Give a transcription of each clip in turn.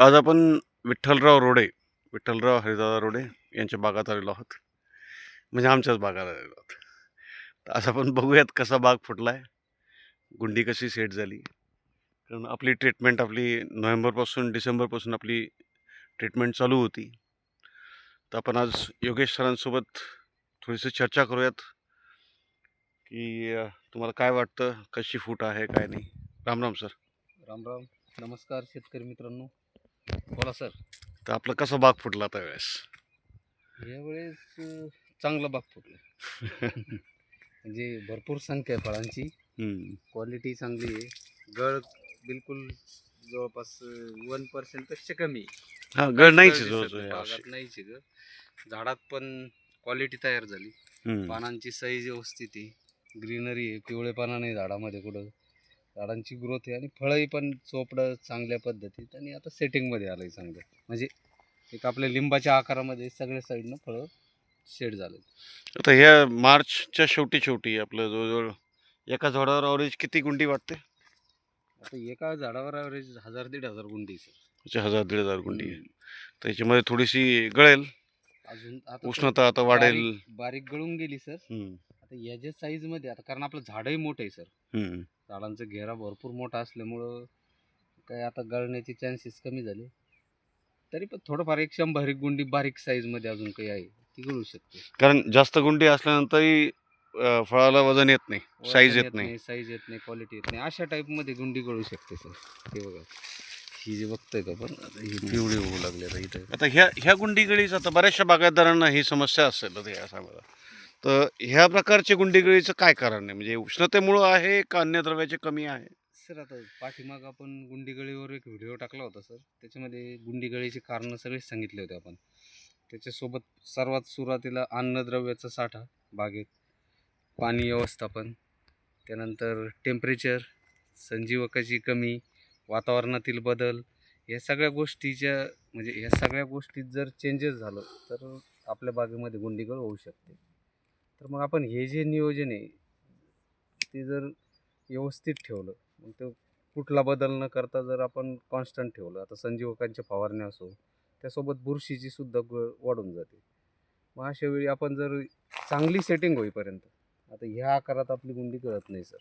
आज आपण विठ्ठलराव रोडे विठ्ठलराव हरिदादा रोडे यांच्या बागात आलेलो आहोत. म्हणजे आमच्याच बागात आलेलो आहोत. तर आज आपण बघूयात कसा बाग फुटला आहे गुंडी कशी सेट झाली. कारण आपली ट्रीटमेंट आपली नोव्हेंबरपासून डिसेंबरपासून आपली ट्रीटमेंट चालू होती. तर आपण आज योगेश सरांसोबत थोडीशी चर्चा करूयात. की तुम्हाला काय वाटतं कशी फूट आहे काय नाही. राम राम सर. राम राम. नमस्कार शेतकरी मित्रांनो. बोला सर. तर आपलं कसं बाग फुटला त्यावेळेस यावेळेस? अं, चांगला बाग फुटला. म्हणजे भरपूर संख्या आहे फळांची. हम्म. क्वालिटी चांगली आहे. गळ बिलकुल जवळपास वन पर्सेंटपेक्षा कमी आहे. हा गड नाहीच गळ आहे दिसत जवळजवळ नाही, यावर्षी. बागात नाहीच आहे ग. झाडात पण क्वालिटी तयार झाली. हम्म. पानांची साईज व्यवस्थित आहे. ग्रीनरी आहे. पिवळे पाना नाही झाडामध्ये कुठं. झाडांची ग्रोथ आहे आणि फळंही पण चोपडं चांगल्या पद्धतीत आणि आता सेटिंगमध्ये आलं आहे चांगलं म्हणजे एक आपल्या लिंबाच्या आकारामध्ये सगळ्या साईडनं फळं शेड झाले आता ह्या मार्चच्या शेवटी शेवटी आपलं जवळजवळ एका झाडावर अवरेज किती गुंडी वाटते? आता एका झाडावर ॲव्हरेज हजार दीड हजार गुंडी सर. हजार दीड हजार गुंडी आहे. त्याच्यामध्ये थोडीशी गळेल. अजून उष्णता आता वाढेल. बारीक- गळून गेली सर. आता याच्या साईजमध्ये आता कारण आपलं झाडही मोठं आहे सर हम्म. झाडांचा घेरा भरपूर मोठा असल्यामुळं काय आता गळण्याचे चान्सेस कमी झाले. तरी पण थोडंफार एक शंभर एक गुंडी बारीक साईजमध्ये अजून काही आहे ती गळू शकते. कारण जास्त गुंडी असल्यानंतरही अं, फळाला वजन येत नाही साईज येत नाही. साईज येत नाही क्वालिटी येत नाही. अशा टाईपमध्ये गुंडी गळू शकते सर हे बघा. ही जे बघतोय का पण आता ही पिवळी होऊ लागली आता इथं. आता ह्या ह्या गुंडी गळीच आता बऱ्याचशा बागायतदारांना ही समस्या असेल आता या सांगा. तर ह्या प्रकारचे गुंडीगळीचं काय कारण आहे? म्हणजे उष्णतेमुळं आहे का अन्य द्रव्याचे कमी आहे? सर आता पाठीमाग आपण गुंडीगळीवर एक व्हिडिओ टाकला होता सर. त्याच्यामध्ये गुंडीगळीची कारणं सगळेच सांगितले होते आपण. त्याच्यासोबत सर्वात सुरुवातीला अन्नद्रव्याचा साठा बागेत पाणी व्यवस्थापन त्यानंतर टेम्परेचर संजीवकाची कमी वातावरणातील बदल या सगळ्या गोष्टीच्या म्हणजे ह्या सगळ्या गोष्टीत जर चेंजेस झालं तर आपल्या बागेमध्ये गुंडीगळ होऊ शकते. तर मग आपण हे जे नियोजन आहे ते जर व्यवस्थित ठेवलं मग ते कुठला बदल न करता जर आपण कॉन्स्टंट ठेवलं आता संजीवकांच्या फवारण्या असो त्यासोबत बुरशीची सुद्धा ग वाढून जाते. मग अशा वेळी आपण जर चांगली सेटिंग होईपर्यंत आता ह्या आकारात आपली गुंडी कळत नाही सर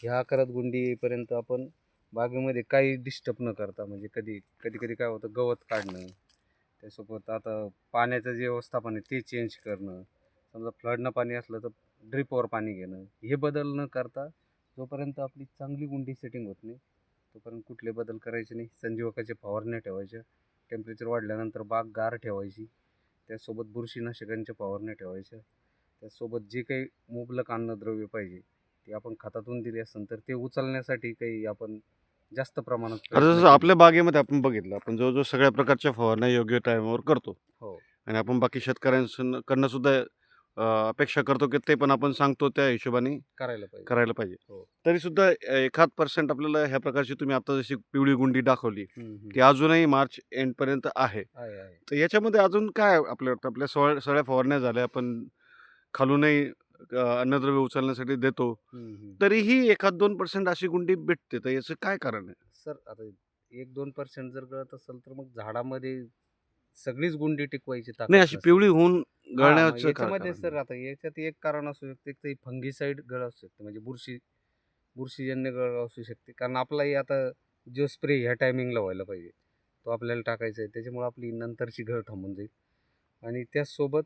ह्या आकारात गुंडी येईपर्यंत आपण बागेमध्ये काही डिस्टर्ब न करता म्हणजे कधी कधी कधी काय होतं गवत काढणं त्यासोबत आता पाण्याचं जे व्यवस्थापन आहे ते चेंज करणं समजा फ्लडनं पाणी असलं तर ड्रिपवर पाणी घेणं हे बदल न करता जोपर्यंत आपली चांगली गुंडी सेटिंग होत नाही तोपर्यंत कुठले बदल करायचे नाही. संजीवकाचे फवारण्या ठेवायच्या टेम्परेचर वाढल्यानंतर बाग गार ठेवायची त्यासोबत बुरशीनाशकांच्या फवारण्या ठेवायच्या त्यासोबत जे काही मुबलक अन्नद्रव्य पाहिजे ते आपण खतातून दिले असेल तर ते उचलण्यासाठी काही आपण जास्त प्रमाणात आता जसं. आपल्या बागेमध्ये आपण बघितलं आपण जवळजवळ सगळ्या प्रकारच्या फवारण्या योग्य टायमावर करतो. हो. आणि आपण बाकी शेतकऱ्यांकडनं सुद्धा अपेक्षा करतो की ते पण आपण सांगतो त्या हिशोबाने करायला पाहिजे. करायला पाहिजे. हो. तरी सुद्धा एखाद पर्सेंट आपल्याला ह्या प्रकारची तुम्ही आता जशी पिवळी गुंडी दाखवली. ती अजूनही मार्च एंड पर्यंत आहे. आहे आहे. तर याच्यामध्ये अजून काय आपल्या वाटतं? आपल्या सगळ्या सगळ्या फवारण्या झाल्या आपण खालूनही अं, अन्नद्रव्य उचलण्यासाठी देतो. हम्म, हम्म. तरीही एखाद दोन पर्सेंट अशी गुंडी भेटते तर याचं काय कारण आहे? सर आता एक दोन पर्सेंट जर गळत असेल तर मग झाडामध्ये सगळीच गुंडी टिकवायची ताकद नाही अशी नसते. पिवळी होऊन हा, मग गळण्याचं काय याच्यामध्ये कारण सर? आता याच्यात एक कारण असू शकते एक तर फंगीसाईड गळ असू शकते म्हणजे बुरशी बुरशीजन्य गळ असू शकते कारण आपलाही आता जो स्प्रे ह्या टायमिंगला व्हायला पाहिजे तो आपल्याला टाकायचा आहे त्याच्यामुळे आपली नंतरची गळ थांबून जाईल आणि त्याचसोबत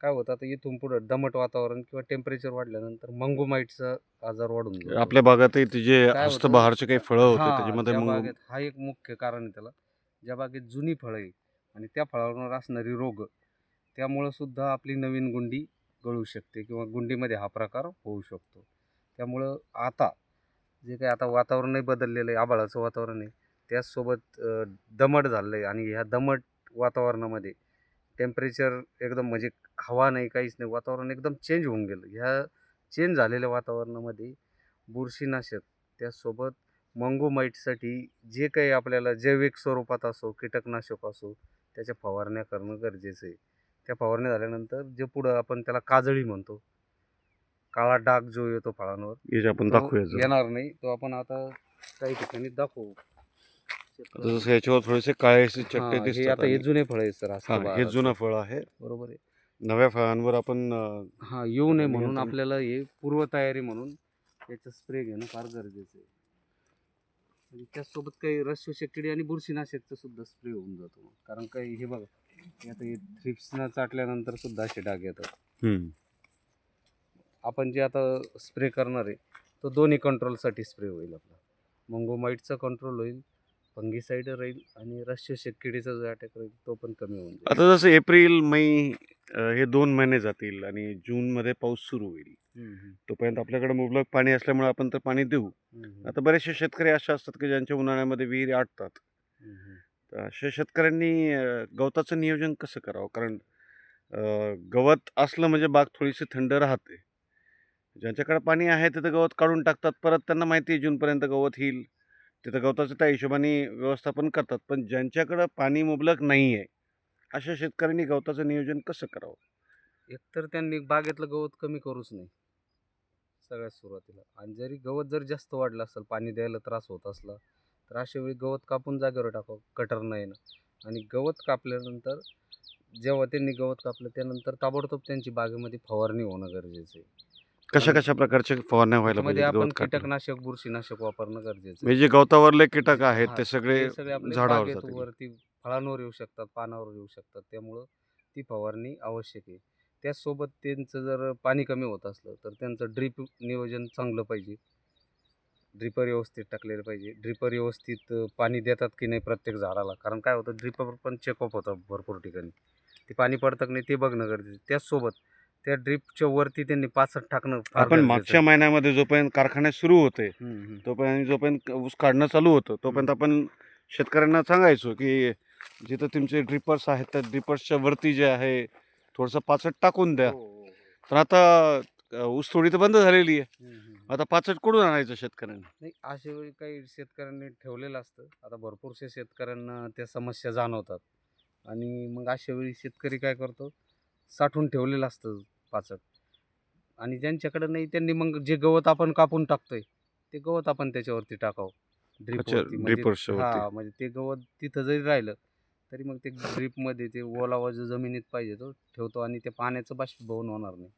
काय होतं आता इथून पुढं दमट वातावरण किंवा टेम्परेचर वाढल्यानंतर मंगोमाईटचा आजार वाढून जातो. आपल्या बागातही ते जे काय होतं? हस्तबहारचे काही फळं होते हा, त्याच्यामध्ये ज्या मग बागेत हा एक मुख्य कारण आहे त्याला ज्या बागेत जुनी फळं आहे आणि त्या फळावर असणारी रोग त्यामुळं सुद्धा आपली नवीन गुंडी गळू शकते किंवा गुंडीमध्ये हा प्रकार होऊ शकतो. त्यामुळं आता जे काही आता वातावरणही बदललेलं आहे आभाळाचं वातावरण आहे त्याचसोबत दमट झालं आहे आणि ह्या दमट वातावरणामध्ये टेम्परेचर एकदम म्हणजे हवा नाही काहीच नाही वातावरण एकदम चेंज होऊन गेलं. ह्या चेंज झालेल्या वातावरणामध्ये बुरशीनाशक त्याचसोबत मंगोमाईटसाठी जे काही आपल्याला जैविक स्वरूपात असो कीटकनाशक असो त्याच्या फवारण्या करणं गरजेचं आहे. त्या फवारण्या झाल्यानंतर जे पुढं आपण त्याला काजळी म्हणतो काळा डाग जो येतो फळांवर आपण दाखवूया. येणार नाही तो आपण आता काही ठिकाणी दाखवू. जसं याच्यावर थोडेसे काळेसे हा, चट्टे आता हे जुने फळ आहे सर हा हे जुनं फळ आहे. बरोबर आहे. नव्या फळांवर आपण हा येऊ नये म्हणून आपल्याला हे पूर्वतयारी म्हणून याचं स्प्रे घेणं फार गरजेचं आहे. आणि त्याचसोबत काही रसशोषक किडी आणि बुरशीनाशकचं सुद्धा स्प्रे होऊन जातो. कारण काही हे बघा हे आता हे थ्रिप्सनं चाटल्यानंतर सुद्धा असे डाग येतात हम्म. आपण जे आता स्प्रे करणार आहे तो दोन्ही कंट्रोलसाठी स्प्रे होईल आपला मंगोमाईटचा कंट्रोल होईल फंगीसाईड राहील आणि रसशोषक किडीचा जो अटॅक राहील तो पण कमी होऊन जाईल आता जसं एप्रिल मे हे दोन महिने जातील आणि जूनमध्ये पाऊस सुरू होईल. तोपर्यंत आपल्याकडे मुबलक पाणी असल्यामुळे आपण तर पाणी देऊ. आता बरेचसे शेतकरी असे असतात की ज्यांच्या उन्हाळ्यामध्ये विहिरी आटतात. तर अशा शेतकऱ्यांनी गवताचं नियोजन कसं करावं? कारण गवत असलं म्हणजे बाग थोडीशी थंड राहते. ज्यांच्याकडे पाणी आहे तिथं गवत काढून टाकतात. परत त्यांना माहिती आहे जूनपर्यंत गवत येईल. तिथं गवताचं त्या हिशोबाने व्यवस्थापन करतात. पण ज्यांच्याकडं पाणी मुबलक नाही आहे अशा शेतकऱ्यांनी गवताचं नियोजन कसं करावं? एकतर त्यांनी बागेतलं गवत कमी करूच नाही सगळ्यात सुरुवातीला. आणि जरी गवत जर जास्त वाढलं असेल पाणी द्यायला त्रास होत असला तर अशा वेळी गवत कापून जागेवर टाकावं कटर नाही ना आणि गवत कापल्यानंतर जेव्हा त्यांनी गवत कापलं त्यानंतर ताबडतोब त्यांची बागेमध्ये फवारणी होणं गरजेचं आहे. कशा कशा प्रकारच्या फवारण्या व्हायला पाहिजे? आपण गवत? कीटकनाशक बुरशीनाशक वापरणं गरजेचं आहे. म्हणजे जे गवतावरले कीटक आहेत हा, ते सगळे ते सगळे आपले झाडावर बागेत वरती फळांवर येऊ शकतात पानावर येऊ शकतात. त्यामुळं ती फवारणी आवश्यक आहे. त्याचसोबत त्यांचं जर पाणी कमी होत असलं तर त्यांचं ड्रीप नियोजन चांगलं पाहिजे. ड्रिपर व्यवस्थित टाकलेलं पाहिजे. ड्रिपर व्यवस्थित अं, पाणी देतात की नाही प्रत्येक झाडाला? कारण काय होतं ड्रिपर पण चेकअप होतं भरपूर ठिकाणी. ते पाणी पडतं की नाही ते बघणं गरजेचं. त्याचसोबत त्या ड्रिपच्या वरती त्यांनी पाचट टाकणं फार आपण गरजेचं मागच्या आहे. महिन्यामध्ये जोपर्यंत कारखाने सुरू होते हम्म, हम्म. तोपर्यंत जोपर्यंत ऊस काढणं चालू होतं तोपर्यंत आपण शेतकऱ्यांना सांगायचो की जिथं तुमचे ड्रिपर्स आहेत त्या ड्रिपर्सच्या वरती जे आहे थोडंसं पाचट टाकून द्या हो, हो, हो. तर आता अ, ऊस थोडी तर बंद झालेली आहे हम्म, हम्म. आता पाचट कुठून आणायचं शेतकऱ्यांनी नाही अशा वेळी काही शेतकऱ्यांनी ठेवलेलं असतं आता भरपूरशा शेतकऱ्यांना त्या समस्या जाणवतात आणि मग अशा वेळी शेतकरी काय करतो साठवून ठेवलेलं असतं पाचट आणि ज्यांच्याकडे नाही त्यांनी मग जे गवत आपण कापून टाकतोय ते गवत आपण त्याच्यावरती टाकावं. अच्छा, ड्रिपर्सच्या वरती. हा म्हणजे ते गवत तिथं जरी राहिलं तरी मग ते ड्रीपमध्ये ते ओलावा जो जमिनीत पाहिजे तो ठेवतो आणि ते पाण्याचं बाष्पीभवन होणार नाही.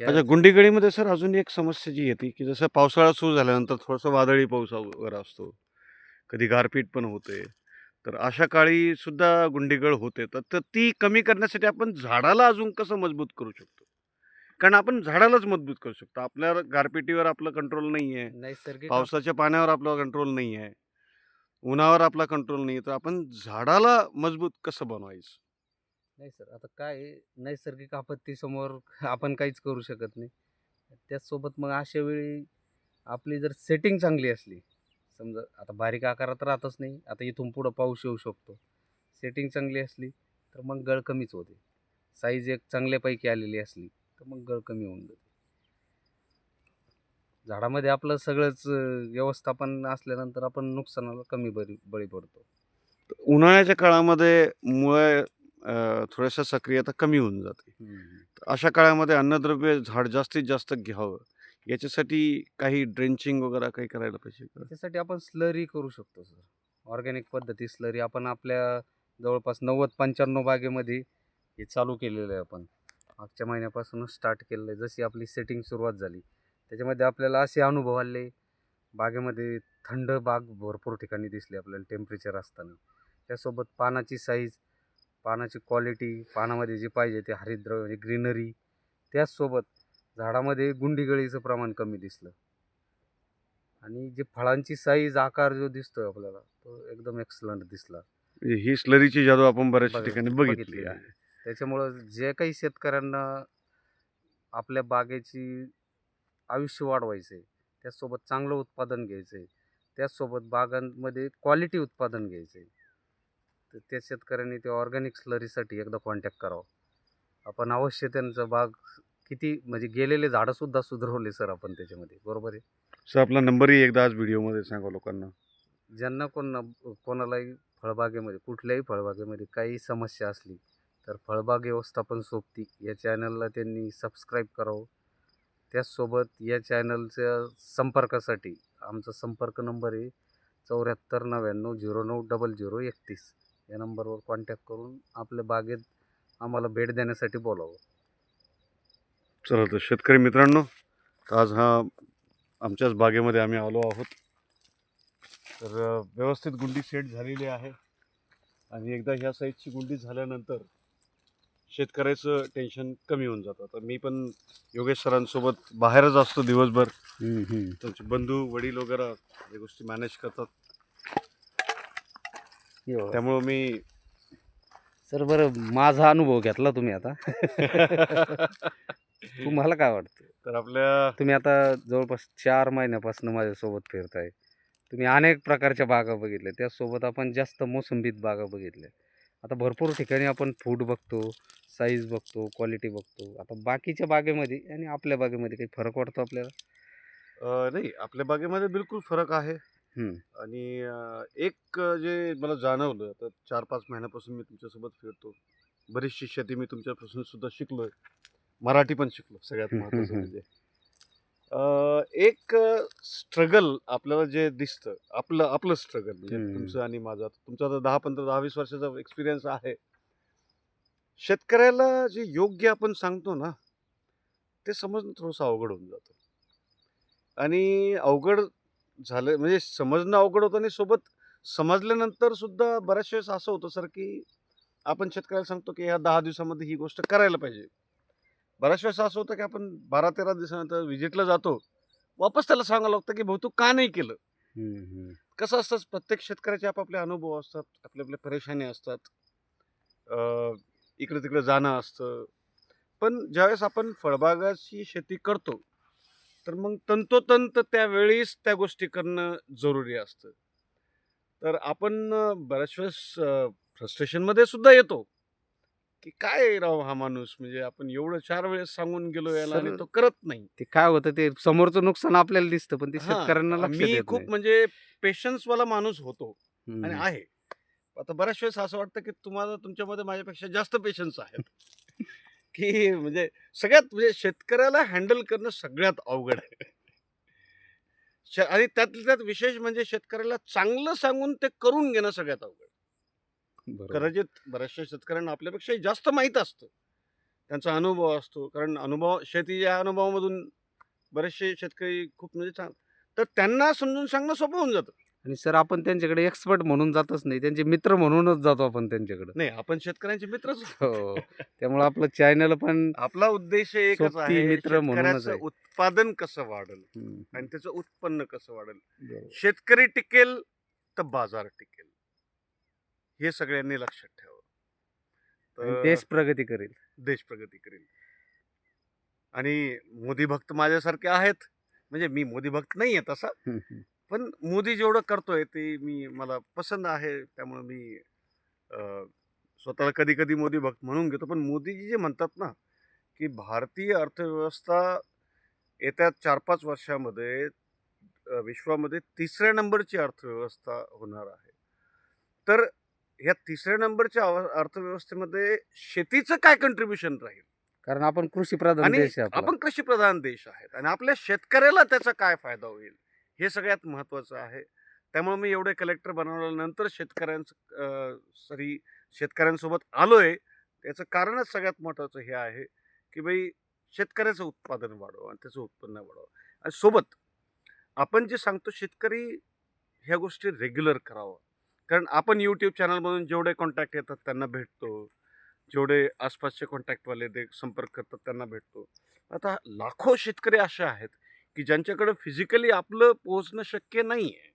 या- अच्छा गुंडीगडीमध्ये सर अजून एक समस्या जी येते की जसं पावसाळा सुरू झाल्यानंतर थोडंसं वादळी पाऊस वगैरे असतो. कधी गारपीट पण होते. तर अशा काळी सुद्धा गुंडीगळ होते. तर तर ती कमी करण्यासाठी आपण झाडाला अजून कसं मजबूत करू शकतो? कारण आपण झाडालाच मजबूत करू शकतो. आपल्या गारपिटीवर आपलं कंट्रोल नाही आहे नैसर्गिक पावसाच्या पाण्यावर आपला कंट्रोल नाही आहे उन्हावर आपला कंट्रोल नाही आहे तर आपण झाडाला मजबूत कसं बनवायचं? नाही सर आता काय नैसर्गिक आपत्तीसमोर आपण काहीच करू शकत नाही. त्याचसोबत मग अशा वेळी आपली जर सेटिंग चांगली असली समजा आता बारीक आकारात राहतच नाही आता इथून पुढं पाऊस येऊ शकतो. सेटिंग चांगली असली तर मग गळ कमीच होते. साईज एक चांगल्यापैकी आलेली असली तर मग गळ कमी होऊन जाते. झाडामध्ये आपलं सगळंच व्यवस्थापन असल्यानंतर आपण नुकसानाला कमी बरी बळी पडतो. उन्हाळ्याच्या काळामध्ये मुळे थोड्याशा सक्रियता कमी होऊन जाते. तर अशा काळामध्ये अन्नद्रव्य झाड जास्तीत जास्त घ्यावं. याच्यासाठी काही ड्रेंचिंग वगैरे काही करायला पाहिजे का? त्यासाठी आपण स्लरी करू शकतो सर. ऑर्गॅनिक पद्धती स्लरी. आपण आपल्या जवळपास नव्वद पंच्याण्णव बागेमध्ये हे चालू केलेलं आहे आपण. मागच्या महिन्यापासूनच स्टार्ट केलेलं आहे. जशी आपली सेटिंग सुरुवात झाली त्याच्यामध्ये आपल्याला असे अनुभव आले. बागेमध्ये थंड बाग भरपूर ठिकाणी दिसली आपल्याला टेम्परेचर असताना. त्यासोबत पानाची साईज पानाची क्वालिटी पानामध्ये जे पाहिजे ते हरितद्रव्य म्हणजे ग्रीनरी त्याचसोबत झाडामध्ये गुंडीगळीचं प्रमाण कमी दिसलं. आणि जे फळांची साईज आकार जो दिसतोय आपल्याला तो एकदम एक्सलंट दिसला. ही स्लरीची जादू आपण बऱ्याचशा बघा- ठिकाणी बघितली आहे. त्याच्यामुळं जे काही शेतकऱ्यांना आपल्या बागेची आयुष्य वाढवायचं आहे त्याचसोबत चांगलं उत्पादन घ्यायचं आहे त्याचसोबत बागांमध्ये क्वालिटी उत्पादन घ्यायचं आहे तर त्या शेतकऱ्यांनी ते ऑर्गॅनिक स्लरीसाठी एकदा कॉन्टॅक्ट करावं. आपण अवश्य त्यांचं बाग किती म्हणजे गेलेले झाडंसुद्धा सुधारवले सर आपण त्याच्यामध्ये. बरोबर आहे? सर आपला नंबरही एकदा आज व्हिडिओमध्ये सांगा लोकांना. ज्यांना कोणा कोणालाही फळबागेमध्ये कुठल्याही फळबागेमध्ये काही समस्या असली तर फळबाग व्यवस्थापन सोबती या चॅनलला त्यांनी सबस्क्राईब करावं. त्याचसोबत या चॅनलच्या संपर्कासाठी आमचा संपर्क नंबर आहे चौऱ्याहत्तर नव्याण्णव झिरो नऊ डबल झिरो एकतीस. या नंबरवर कॉन्टॅक्ट करून आपल्या बागेत आम्हाला भेट देण्यासाठी बोलावं. चला तर शेतकरी मित्रांनो तर आज हा आमच्याच बागेमध्ये आम्ही आलो आहोत. तर व्यवस्थित गुंडी सेट झालेली आहे. आणि एकदा ह्या साईजची गुंडी झाल्यानंतर शेतकऱ्याचं टेन्शन कमी होऊन जातं. तर मी पण योगेश सरांसोबत बाहेरच असतो दिवसभर. त्यांचे बंधू वडील वगैरे या गोष्टी मॅनेज करतात. त्यामुळं मी सर बरं माझा अनुभव घेतला तुम्ही आता. तुम्हाला काय वाटतं? तर आपल्या तुम्ही आता जवळपास चार महिन्यापासून माझ्यासोबत फिरताय. तुम्ही अनेक प्रकारच्या बागा बघितल्या. त्यासोबत आपण जास्त मोसंबीत बागा बघितल्या. आता भरपूर ठिकाणी आपण फूड बघतो साईज बघतो क्वालिटी बघतो. आता बाकीच्या बागेमध्ये आणि आपल्या बागेमध्ये काही फरक वाटतो आपल्याला? अ, नाही. आपल्या बागेमध्ये बिलकुल फरक आहे. हम्म. आणि अ, एक जे मला जाणवलं तर चार पाच महिन्यापासून मी तुमच्यासोबत फिरतो. बरीचशी शेती मी तुमच्यापासून सुद्धा शिकलोय. मराठी पण शिकलो सगळ्यात महत्त्वाचं हम्म, म्हणजे. अ, एक स्ट्रगल आपल्याला जे दिसतं आपलं आपलं स्ट्रगल म्हणजे हम्म. तुमचं आणि माझं. आता तुमचा आता दहा पंधरा दहा वीस वर्षाचा एक्सपिरियन्स आहे. शेतकऱ्याला जे योग्य आपण सांगतो ना ते समजणं थोडंसं अवघड होऊन जातं. आणि अवघड झालं म्हणजे समजणं अवघड होतं आणि सोबत समजल्यानंतर सुद्धा बऱ्याच वेळेस असं होतं सर की आपण शेतकऱ्याला सांगतो की ह्या दहा दिवसामध्ये ही गोष्ट करायला पाहिजे. बऱ्याच वेळेस असं होतं की आपण बारा तेरा दिवसानंतर व्हिजिटला जातो वापस त्याला सांगावं लागतं की भाऊ तू का नाही केलं? कसं असतं प्रत्येक शेतकऱ्याचे आपापले अनुभव असतात आपले आपले परेशानी असतात इकडे तिकडे जाणं असतं. पण ज्यावेळेस आपण फळबागाची शेती करतो तर मग तंतोतंत त्यावेळीच त्या गोष्टी करणं जरुरी असतं. तर आपण बऱ्याच वेळेस फ्रस्ट्रेशनमध्ये सुद्धा येतो. की काय राव हा माणूस म्हणजे आपण एवढं चार वेळेस सांगून गेलो याला आणि सर, तो करत नाही ते काय होतं ते समोरचं नुकसान आपल्याला दिसतं पण ते हां, शेतकऱ्यांना लक्षात मी येत खूप नाही. म्हणजे पेशन्स वाला माणूस होतो हम्म. आणि आहे आता बऱ्याच वेळेस असं वाटतं की तुम्हाला तुमच्यामध्ये माझ्यापेक्षा जास्त पेशन्स आहेत की म्हणजे सगळ्यात म्हणजे शेतकऱ्याला हँडल करणं सगळ्यात अवघड आहे श- आणि त्यातल्या त्यात विशेष म्हणजे शेतकऱ्याला चांगलं सांगून ते करून घेणं सगळ्यात अवघड बरोबर. कदाचित बऱ्याचशा शेतकऱ्यांना आपल्यापेक्षा जास्त माहीत असतं. त्यांचा अनुभव असतो. कारण अनुभव शेतीच्या अनुभवामधून बरेचसे शेतकरी खूप म्हणजे चांग तर त्यांना समजून सांगणं सोपं होऊन जातं. आणि सर आपण त्यांच्याकडे एक्सपर्ट म्हणून जातच नाही. त्यांचे मित्र म्हणूनच जातो आपण त्यांच्याकडे. नाही आपण शेतकऱ्यांचे मित्रच हो. त्यामुळे आपलं चॅनल पण आपला उद्देश एकच आहे. मित्र म्हणूनच. उत्पादन कसं वाढेल आणि त्याचं उत्पन्न कसं वाढेल. शेतकरी टिकेल तर बाजार टिकेल. हे सगळ्यांनी लक्षात ठेवावं. तर देश प्रगती करेल. देश प्रगती करेल. आणि मोदी भक्त माझ्यासारखे आहेत. म्हणजे मी मोदी भक्त नाही आहे तसा. पण मोदी जेवढं करतोय ते मी मला पसंत आहे. त्यामुळे मी स्वतःला कधी कधी मोदी भक्त म्हणून घेतो. पण मोदीजी जे म्हणतात ना की भारतीय अर्थव्यवस्था येत्या चार पाच वर्षामध्ये विश्वामध्ये तिसऱ्या नंबरची अर्थव्यवस्था होणार आहे. तर ह्या तिसऱ्या नंबरच्या अव- अर्थव्यवस्थेमध्ये शेतीचं काय कंट्रीब्युशन राहील? कारण आपण कृषी प्रधान आणि देश आहे आपला. आपण कृषीप्रधान देश आहेत आणि आपल्या शेतकऱ्याला त्याचा काय फायदा होईल? हे सगळ्यात महत्त्वाचं आहे. त्यामुळे मी एवढे कलेक्टर बनवल्यानंतर शेतकऱ्यांचं अं, सरी शेतकऱ्यांसोबत आलोय. त्याचं कारणच सगळ्यात महत्त्वाचं हे आहे की बाई शेतकऱ्याचं उत्पादन वाढवा आणि त्याचं उत्पन्न वाढवा आणि सोबत आपण जे सांगतो शेतकरी ह्या गोष्टी रेग्युलर करावं. कारण आपण यूट्यूब चॅनलमधून जेवढे कॉन्टॅक्ट येतात त्यांना भेटतो. जेवढे आसपासचे कॉन्टॅक्टवाले ते संपर्क करतात त्यांना भेटतो. आता लाखो शेतकरी असे आहेत की ज्यांच्याकडे फिजिकली आपलं पोहोचणं शक्य नाही आहे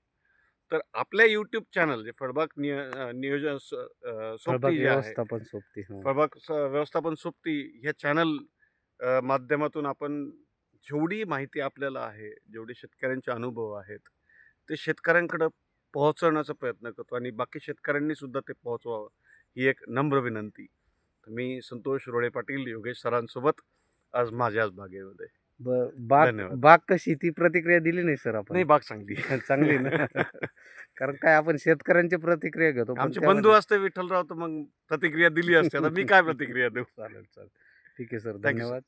तर आपल्या यूट्यूब चॅनल जे फळबाग निय नियोजन सोबती जे आहे व्यवस्थापन सोबती हो. फळबाग व्यवस्थापन सोबती ह्या चॅनल माध्यमातून आपण जेवढी माहिती आपल्याला आहे जेवढे शेतकऱ्यांचे अनुभव आहेत ते शेतकऱ्यांकडं पोहोचवण्याचा प्रयत्न करतो आणि बाकी शेतकऱ्यांनी सुद्धा ते पोहोचवावं ही एक नम्र विनंती. तर मी संतोष रोडे पाटील योगेश सरांसोबत आज माझ्याच बागेमध्ये. ब- बाग. बाग कशी? ती प्रतिक्रिया दिली नाही सर आपण? नाही बाग चांगली. चांगली ना. कारण काय आपण शेतकऱ्यांची प्रतिक्रिया घेतो आमचे बंधू असते विठ्ठलराव तर मग प्रतिक्रिया दिली असते. आता मी काय प्रतिक्रिया देऊ? चालेल चालेल. ठीक आहे सर. धन्यवाद.